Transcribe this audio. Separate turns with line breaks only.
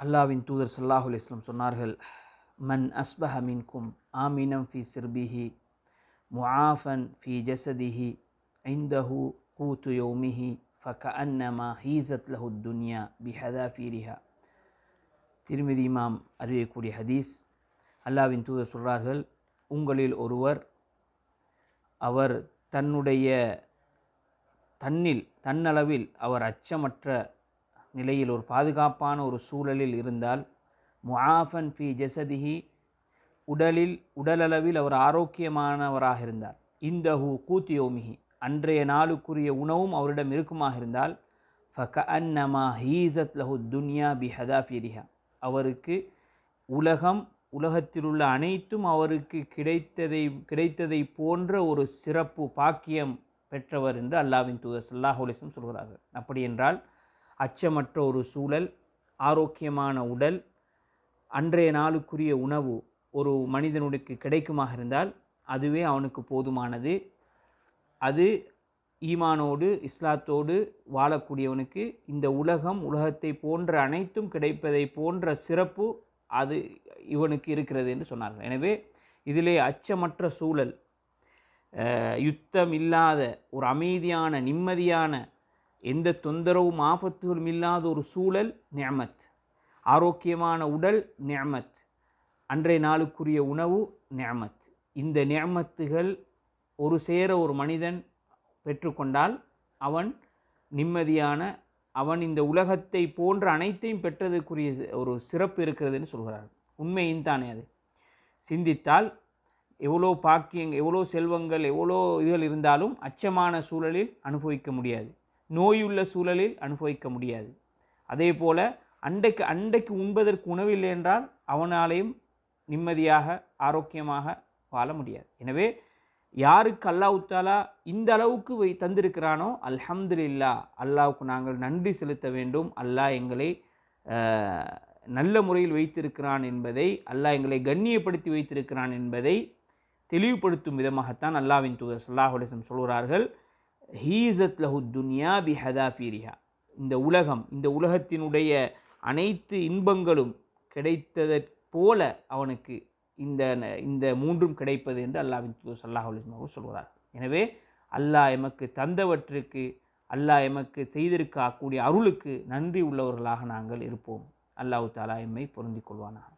அல்லாவின் தூதர் சல்லாஹுல் அலைஹி சொன்னார்கள் மன் அஸ்பஹ மின்கும் ஆமினம் ஃபி சிர்பிஹி முஆஃபன் ஃபி ஜசதிஹி ஐந்தஹு கூத்து யோமிஹி ஃபக அன்னமா ஹீசத் லஹு துன்யா பிஹதாஃபீரிஹா திருமிதி இமாம் அறிவிக்கக்கூடிய ஹதீஸ் அல்லாவின் தூதர் சொல்கிறார்கள் உங்களில் ஒருவர் அவர் தன்னுடைய தன்னில் தன்னளவில் அவர் அச்சமற்ற நிலையில் ஒரு பாதுகாப்பான ஒரு சூழலில் இருந்தால் முஆஃபன் ஃபி ஜெசதிஹி உடலில் உடலளவில் அவர் ஆரோக்கியமானவராக இருந்தார். இந்த ஹூ கூத்தியோமிஹி அன்றைய நாளுக்குரிய உணவும் அவரிடம் இருக்குமாக இருந்தால் ஃபக அன்னமா ஹீசத் லஹு துன்யா பி ஹதாஃபிரிஹா அவருக்கு உலகம் உலகத்திலுள்ள அனைத்தும் அவருக்கு கிடைத்ததை கிடைத்ததை போன்ற ஒரு சிறப்பு பாக்கியம் பெற்றவர் என்று அல்லாவின் தூதர் சல்லாஹ் அலிஸ்லம் சொல்கிறார்கள். அப்படி என்றால் அச்சமற்ற ஒரு சூழல் ஆரோக்கியமான உடல் அன்றைய நாளுக்குரிய உணவு ஒரு மனிதனுக்கு கிடைக்குமாக இருந்தால் அதுவே அவனுக்கு போதுமானது. அது ஈமானோடு இஸ்லாத்தோடு வாழக்கூடியவனுக்கு இந்த உலகம் உலகத்தை போன்ற அனைத்தும் கிடைப்பதை போன்ற சிறப்பு அது இவனுக்கு இருக்கிறது என்று சொன்னார்கள். எனவே இதிலே அச்சமற்ற சூழல் யுத்தம் இல்லாத ஒரு அமைதியான நிம்மதியான எந்த தொந்தரவும் ஆபத்துகளும் இல்லாத ஒரு சூழல் நியமத். ஆரோக்கியமான உடல் நியமத். அன்றைய நாளுக்குரிய உணவு நியமத். இந்த நியமத்துகள் ஒரு சேர ஒரு மனிதன் பெற்றுக்கொண்டால் அவன் நிம்மதியான அவன் இந்த உலகத்தை போன்ற அனைத்தையும் பெற்றதுக்குரிய ஒரு சிறப்பு இருக்கிறதுன்னு சொல்கிறார் உண்மையின் தானே அது. சிந்தித்தால் எவ்வளோ பாக்கியங்கள் எவ்வளோ செல்வங்கள் எவ்வளோ இதுகள் இருந்தாலும் அச்சமான சூழலில் அனுபவிக்க முடியாது. நோயுள்ள சூழலில் அனுபவிக்க முடியாது. அதே போல் அண்டைக்கு அண்டைக்கு உண்பதற்கு உணவில்லை என்றால் அவனாலேயும் நிம்மதியாக ஆரோக்கியமாக வாழ முடியாது. எனவே யாருக்கு அல்லாஹாலா இந்த அளவுக்கு வை தந்திருக்கிறானோ அல்ஹம்துலில்லா அல்லாவுக்கு நாங்கள் நன்றி செலுத்த வேண்டும். அல்லாஹ் எங்களை நல்ல முறையில் வைத்திருக்கிறான் என்பதை அல்லாஹ் எங்களை கண்ணியப்படுத்தி வைத்திருக்கிறான் என்பதை தெளிவுபடுத்தும் விதமாகத்தான் அல்லாவின் தூதர் சல்லாஹுலிசம் சொல்கிறார்கள். ஹீசத் லஹு துன்யா பி ஹதாஃபீரிஹா இந்த உலகம் இந்த உலகத்தினுடைய அனைத்து இன்பங்களும் கிடைத்ததைப் போல அவனுக்கு இந்த இந்த மூன்றும் கிடைப்பது என்று அல்லாவின் தூதர் சல்லாஹ் அலிஸ்மாவும் சொல்கிறார். எனவே அல்லாஹ் எமக்கு தந்தவற்றுக்கு அல்லாஹ் எமக்கு செய்திருக்கக்கூடிய அருளுக்கு நன்றி உள்ளவர்களாக நாங்கள் இருப்போம். அல்லாஹு தாலா எம்மை பொருந்திக் கொள்வானாக.